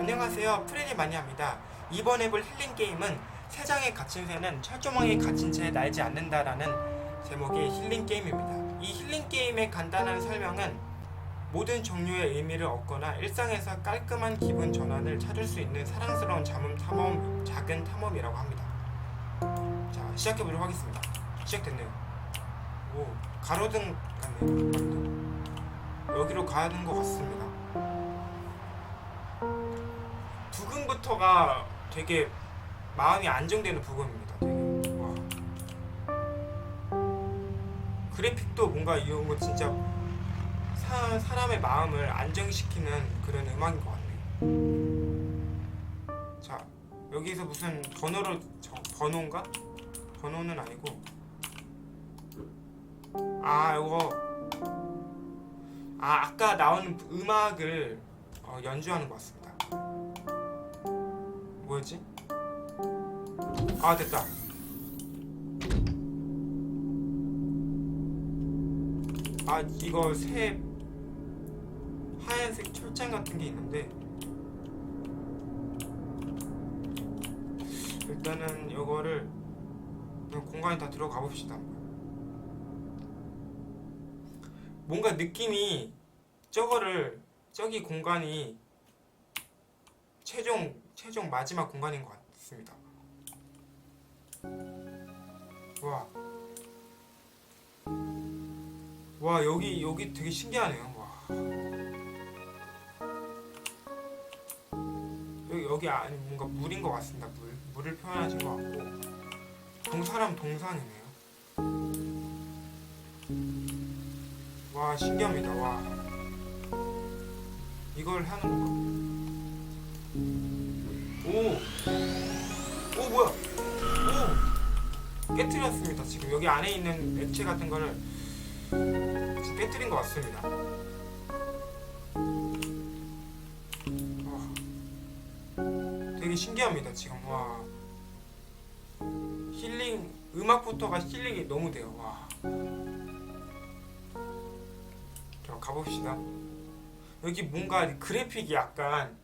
안녕하세요. 프레디 마니아입니다. 이번 해볼 힐링 게임은 세 장에 갇힌 새는 철조망에 갇힌 채 날지 않는다라는 제목의 힐링 게임입니다. 이 힐링 게임의 간단한 설명은 모든 종류의 의미를 얻거나 일상에서 깔끔한 기분 전환을 찾을 수 있는 사랑스러운 잠음 탐험, 작은 탐험이라고 합니다. 자, 시작해보도록 하겠습니다. 시작됐네요. 오, 가로등 같네요. 여기로 가야 하는 것 같습니다. 부금부터가 되게 마음이 안정되는 부금입니다. 되게 와. 그래픽도 뭔가 이런 거 진짜 사, 사람의 마음을 안정시키는 그런 음악인 것 같네요. 자 여기서 무슨 번호로 저, 번호인가? 번호는 아니고 아 이거 아 아까 나오는 음악을 어, 연주하는 것 같습니다. 뭐였지? 아 됐다. 아 이거 새 하얀색 철장 같은 게 있는데 일단은 이거를 공간에 다 들어가 봅시다. 뭔가 느낌이 저거를 저기 공간이 최종 최종 마지막 공간인 것 같습니다. 와. 와 여기 여기 되게 신기하네요. 와. 여기 여기 안에 뭔가 물인 것 같습니다. 물 물을 표현하신 것 같고 동사람 동상이네요. 와 신기합니다. 와 이걸 하는 건가? 오! 오 뭐야? 오! 깨뜨렸습니다. 지금 여기 안에 있는 액체 같은 거를 깨뜨린 것 같습니다. 와. 되게 신기합니다. 지금 와. 힐링 음악부터가 힐링이 너무 돼요. 와. 자 가봅시다. 여기 뭔가 그래픽이 약간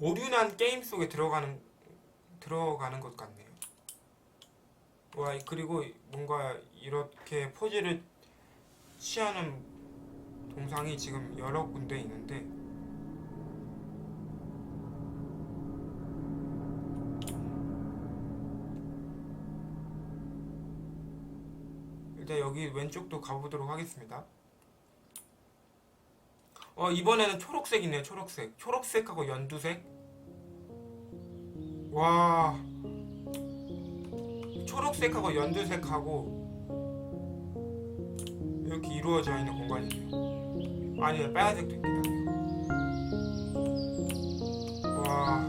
오륜한 게임 속에 들어가는 들어가는 것 같네요. 와 그리고 뭔가 이렇게 포즈를 취하는 동상이 지금 여러 군데 있는데 일단 여기 왼쪽도 가보도록 하겠습니다. 어 이번에는 초록색이네요 초록색. 초록색하고 연두색? 와. 초록색하고 연두색하고 이렇게 이루어져 있는 공간이네요. 아니요 빨간색도 있네요 와.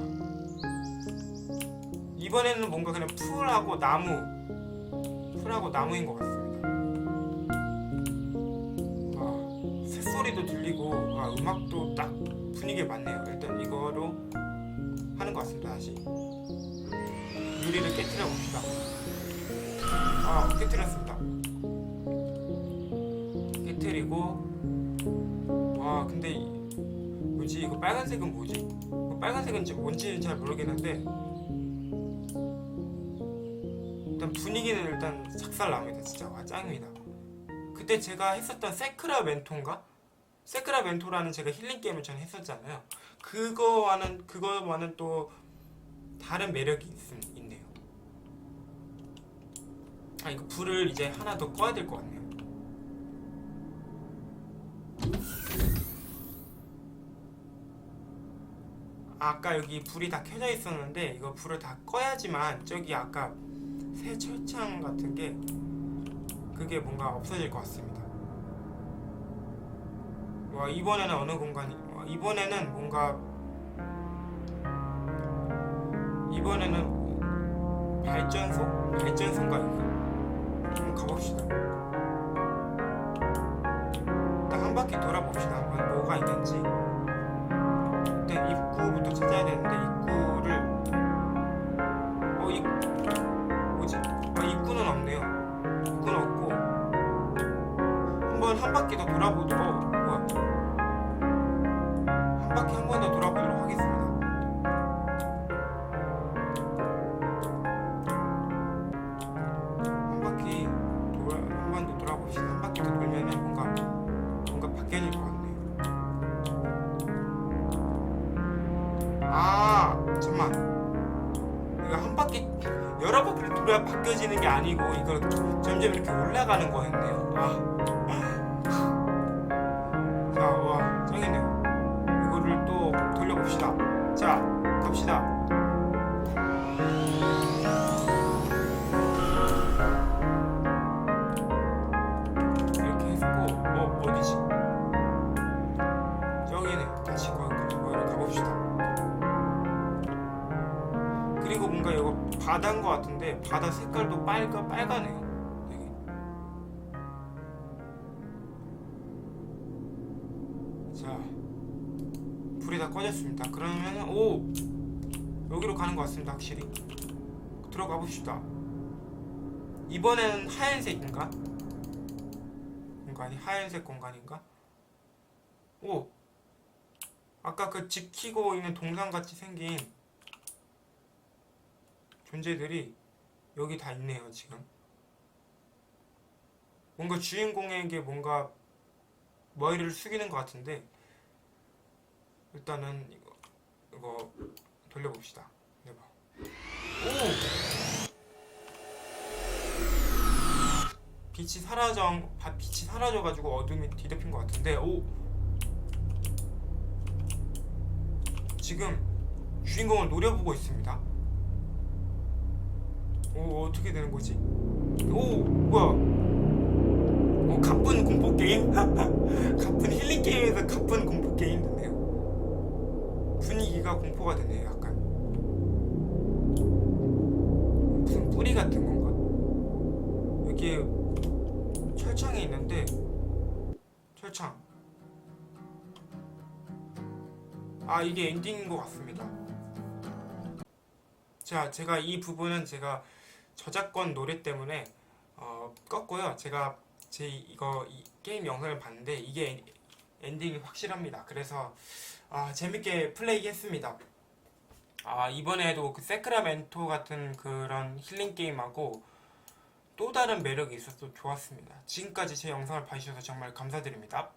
이번에는 뭔가 그냥 풀하고 나무. 풀하고 나무인 것 같습니다 소리도 들리고 와, 음악도 딱 분위기에 맞네요. 일단 이거로 하는 것 같습니다. 다시 유리를 깨뜨려 봅시다. 아 깨뜨렸습니다. 깨뜨리고 와 근데 이- 뭐지 이거 빨간색은 뭐지? 이거 빨간색은 뭔지 잘 모르겠는데 일단 분위기는 일단 작살납니다. 진짜 와 짱입니다. 그때 제가 했었던 세크라멘토인가? 세크라멘토라는 제가 힐링 게임을 전에 했었잖아요. 그거와는 그거와는 또 다른 매력이 있, 있네요. 아 이거 불을 이제 하나 더 꺼야 될 것 같네요. 아까 여기 불이 다 켜져 있었는데 이거 불을 다 꺼야지만 저기 아까 새 철창 같은 게 그게 뭔가 없어질 것 같습니다. 와 이번에는 어느 공간이? 와, 이번에는 뭔가 이번에는 발전소? 발전소인가 이거? 한번 가봅시다. 일단 한 바퀴 돌아봅시다. 한번 뭐가 있는지. 일단 입구부터 찾아야 되는데 입구를 어 입. 뭐지? 아 입구는 없네요. 입구는 없고 한번 한 바퀴 더 돌아보도록 그러니까 한 바퀴 여러 바퀴를 돌아 바뀌어지는 게 아니고 이걸 점점 이렇게 올라가는 거였네요. 아. 아. 자, 와, 짱이네요. 이거를 또 돌려봅시다. 그리고 뭔가 이거 바다인 것 같은데, 바다 색깔도 빨가, 빨가네요. 되게. 자, 불이 다 꺼졌습니다. 그러면 오 여기로 가는 것 같습니다. 확실히 들어가 봅시다. 이번에는 하얀색인가? 공간이 하얀색 공간인가? 오 아까 그 지키고 있는 동상 같이 생긴 존재들이 여기 다 있네요. 지금 뭔가 주인공에게 뭔가 머리를 숙이는 것 같은데 일단은 이거 이거 돌려봅시다. 해봐. 오 빛이 사라져 바- 빛이 사라져 가지고 어둠이 뒤덮인 것 같은데 오 지금 주인공을 노려보고 있습니다. 오 어떻게 되는 거지? 오 뭐야? 오 가쁜 공포 게임? 가쁜 힐링 게임에서 가쁜 공포 게임 됐네요. 분위기가 공포가 되네요, 약간. 무슨 뿌리 같은 건가? 여기 철창이 있는데 철창. 아 이게 엔딩인 것 같습니다. 자, 제가 이 부분은 제가 저작권 노래 때문에 어, 껐고요. 제가 제 이거 이 게임 영상을 봤는데 이게 엔딩이 확실합니다. 그래서 아, 재밌게 플레이했습니다. 아, 이번에도 그 세크라멘토 같은 그런 힐링 게임하고 또 다른 매력이 있어서 좋았습니다. 지금까지 제 영상을 봐주셔서 정말 감사드립니다.